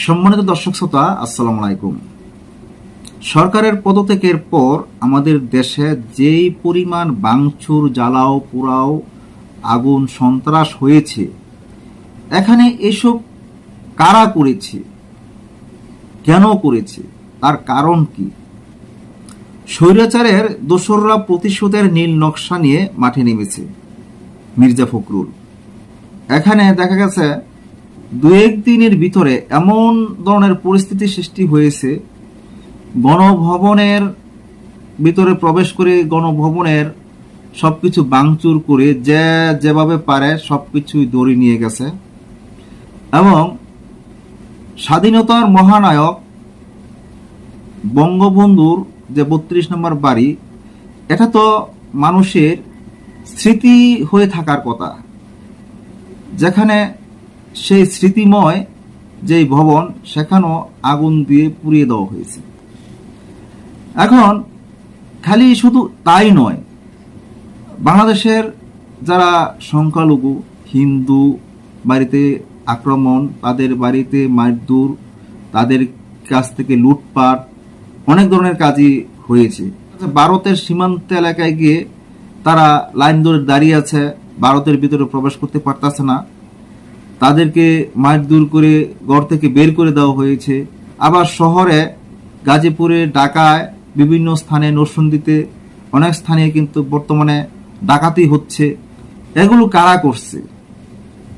সম্মানিত দর্শক শ্রোতা, আসসালামু আলাইকুম। সরকারের পদত্যাগের পর আমাদের দেশে যেই পরিমাণ বাংচুর জ্বালাও, পোড়াও, আগুন, সন্ত্রাস হয়েছে, এখানে এসব কারা করেছে? কেন করেছে? তার কারণ কি? স্বৈরাচারের দোসররা প্রতিশোধের নীল নকশা নিয়ে মাঠে নেমেছে, মির্জা ফখরুল। এখানে দেখা গেছে দু একদিনের ভিতরে এমন ধরনের পরিস্থিতি সৃষ্টি হয়েছে, গণভবনের ভিতরে প্রবেশ করে গণভবনের সব কিছু বাংচুর করে যে যেভাবে পারে সব কিছুই দড়ি নিয়ে গেছে এবং স্বাধীনতার মহানায়ক বঙ্গবন্ধুর যে বত্রিশ নম্বর বাড়ি, এটা তো মানুষের স্মৃতি হয়ে থাকার কথা। যেখানে সেই স্মৃতিময় যেই ভবন, সেখানেও আগুন দিয়ে পুড়িয়ে দেওয়া হয়েছে। এখন খালি শুধু তাই নয়, বাংলাদেশের যারা সংখ্যালঘু, হিন্দু বাড়িতে আক্রমণ, তাদের বাড়িতে মারধর, তাদের কাছ থেকে লুটপাট, অনেক ধরনের কাজই হয়েছে। ভারতের সীমান্ত এলাকায় গিয়ে তারা লাইন ধরে দাঁড়িয়ে আছে, ভারতের ভিতরে প্রবেশ করতে পারতেছে না। তাদেরকে মারধর করে ঘর থেকে বের করে দেওয়া হয়েছে। আবার শহরে গাজীপুরে, ঢাকায় বিভিন্ন স্থানে নরসন্দিতে অনেক স্থানে কিন্তু বর্তমানে ডাকাতি হচ্ছে। এগুলো কারা করছে?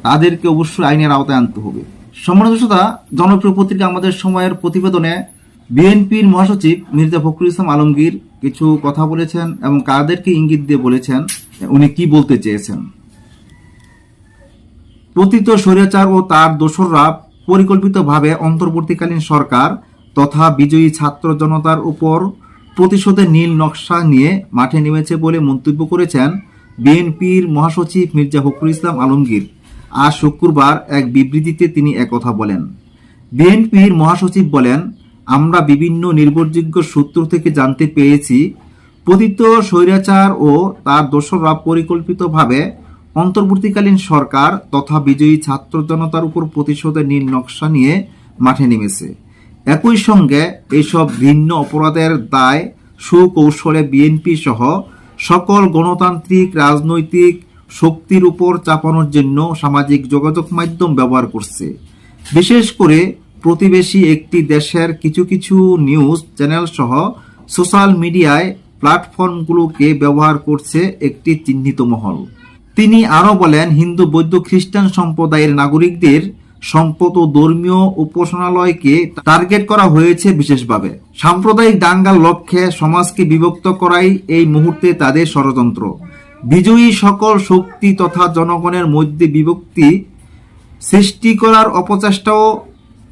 তাদেরকে অবশ্যই আইনের আওতায় আনতে হবে। সম্মানিত জনপ্রিয় পত্রিকা আমাদের সময়ের প্রতিবেদনে বিএনপির মহাসচিব মির্জা ফখরুল ইসলাম আলমগীর কিছু কথা বলেছেন এবং কাদেরকে ইঙ্গিত দিয়ে বলেছেন, উনি কি বলতে চেয়েছেন। পতিত স্বৈরাচার ও তার দোসররা পরিকল্পিতভাবে অন্তর্বর্তীকালীন সরকার তথা বিজয়ী ছাত্র জনতার উপর প্রতিশোধের নীল নকশা নিয়ে মাঠে নেমেছে বলে মন্তব্য করেছেন বিএনপির মহাসচিব মির্জা ফখরুল ইসলাম আলমগীর। আজ শুক্রবার এক বিবৃতিতে তিনি একথা বলেন। বিএনপির মহাসচিব বলেন, আমরা বিভিন্ন নির্ভরযোগ্য সূত্র থেকে জানতে পেরেছি পতিত স্বৈরাচার ও তার দোসররা পরিকল্পিতভাবে অন্তর্বর্তীকালীন সরকার তথা বিজয়ী ছাত্র জনতার উপর প্রতিশোধের নীল নকশা নিয়ে মাঠে নেমেছে। একই সঙ্গে এইসব ভিন্ন অপরাধের দায়, সুকৌশলে বিএনপি সহ সকল গণতান্ত্রিক, রাজনৈতিক শক্তির উপর চাপানোর জন্য সামাজিক যোগাযোগ মাধ্যম ব্যবহার করছে। বিশেষ করে প্রতিবেশী একটি দেশের কিছু কিছু নিউজ চ্যানেল সহ সোশ্যাল মিডিয়ায় প্ল্যাটফর্মগুলোকে ব্যবহার করছে একটি চিহ্নিত মহল। তিনি আরও বলেন, হিন্দু, বৌদ্ধ, খ্রিস্টান সম্প্রদায়ের নাগরিকদের সম্পদ ও ধর্মীয় উপাসনালয়কে টার্গেট করা হয়েছে বিশেষভাবে। সাম্প্রদায়িক দাঙ্গার লক্ষ্যে সমাজকে বিভক্ত করাই এই মুহূর্তে তাদের ষড়যন্ত্র। বিজয়ী সকল শক্তি তথা জনগণের মধ্যে বিভক্তি সৃষ্টি করার অপচেষ্টাও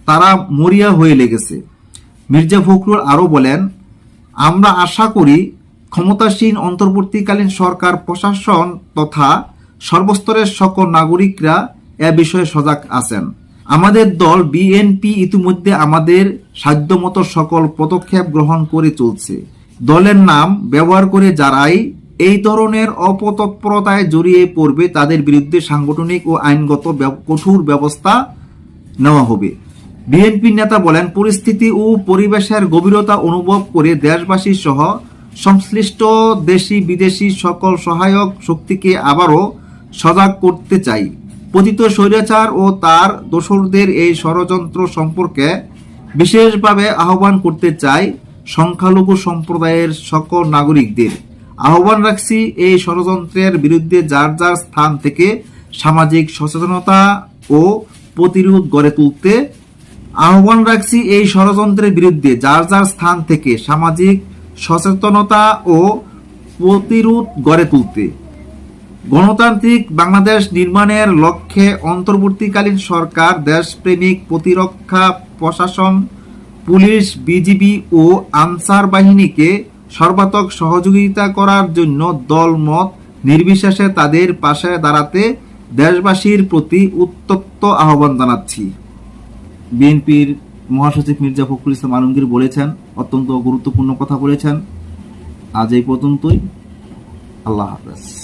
তারা মরিয়া হয়ে লেগেছে। মির্জা ফখরুল আরও বলেন, আমরা আশা করি ক্ষমতাসীন অন্তর্বর্তীকালীন সরকার, প্রশাসন তথা সর্বস্তরের সকল নাগরিকরা এ বিষয়ে সজাগ আছেন। আমাদের দল বিএনপি ইতিমধ্যে আমাদের সাধ্যমতো সকল পদক্ষেপ গ্রহণ করে চলছে। দলের নাম ব্যবহার করে যারাই এই ধরনের অপতৎপরতায় জড়িয়ে পড়বে, তাদের বিরুদ্ধে সাংগঠনিক ও আইনগত কঠোর ব্যবস্থা নেওয়া হবে। বিএনপি নেতা বলেন, পরিস্থিতি ও পরিবেশের গভীরতা অনুভব করে দেশবাসী সহ সংশ্লিষ্ট দেশি বিদেশি সকল সহায়ক শক্তিকে আবারও সজাগ করতে চাই। পতিত স্বৈরাচার ও তার দোসরদের এই ষড়যন্ত্র সম্পর্কে বিশেষভাবে আহ্বান করতে চাই সংখ্যালঘু সম্প্রদায়ের সকল নাগরিকদের। আহ্বান রাখছি এই ষড়যন্ত্রের বিরুদ্ধে যার যার স্থান থেকে সামাজিক সচেতনতা ও প্রতিরোধ গড়ে তুলতে আহ্বান রাখছি এই ষড়যন্ত্রের বিরুদ্ধে যার যার স্থান থেকে সামাজিক সচেতনতা ও প্রতিরোধ গড়ে তুলতে। গণতান্ত্রিক বাংলাদেশ নির্মাণের লক্ষ্যে অন্তর্বর্তীকালীন সরকার, দেশপ্রেমিক প্রতিরক্ষা প্রশাসন, পুলিশ, বিজিবি ও আনসার বাহিনীকে সর্বাত্মক সহযোগিতা করার জন্য দলমত নির্বিশেষে তাদের পাশে দাঁড়াতে দেশবাসীর প্রতি উত্তপ্ত আহ্বান জানাচ্ছি। বিএনপির মহাসচিব মির্জা ফখরুল ইসলাম আলমগীর বলেছেন, অত্যন্ত গুরুত্বপূর্ণ কথা বলেছেন। আজ এই পর্যন্তই। আল্লাহ হাফেজ।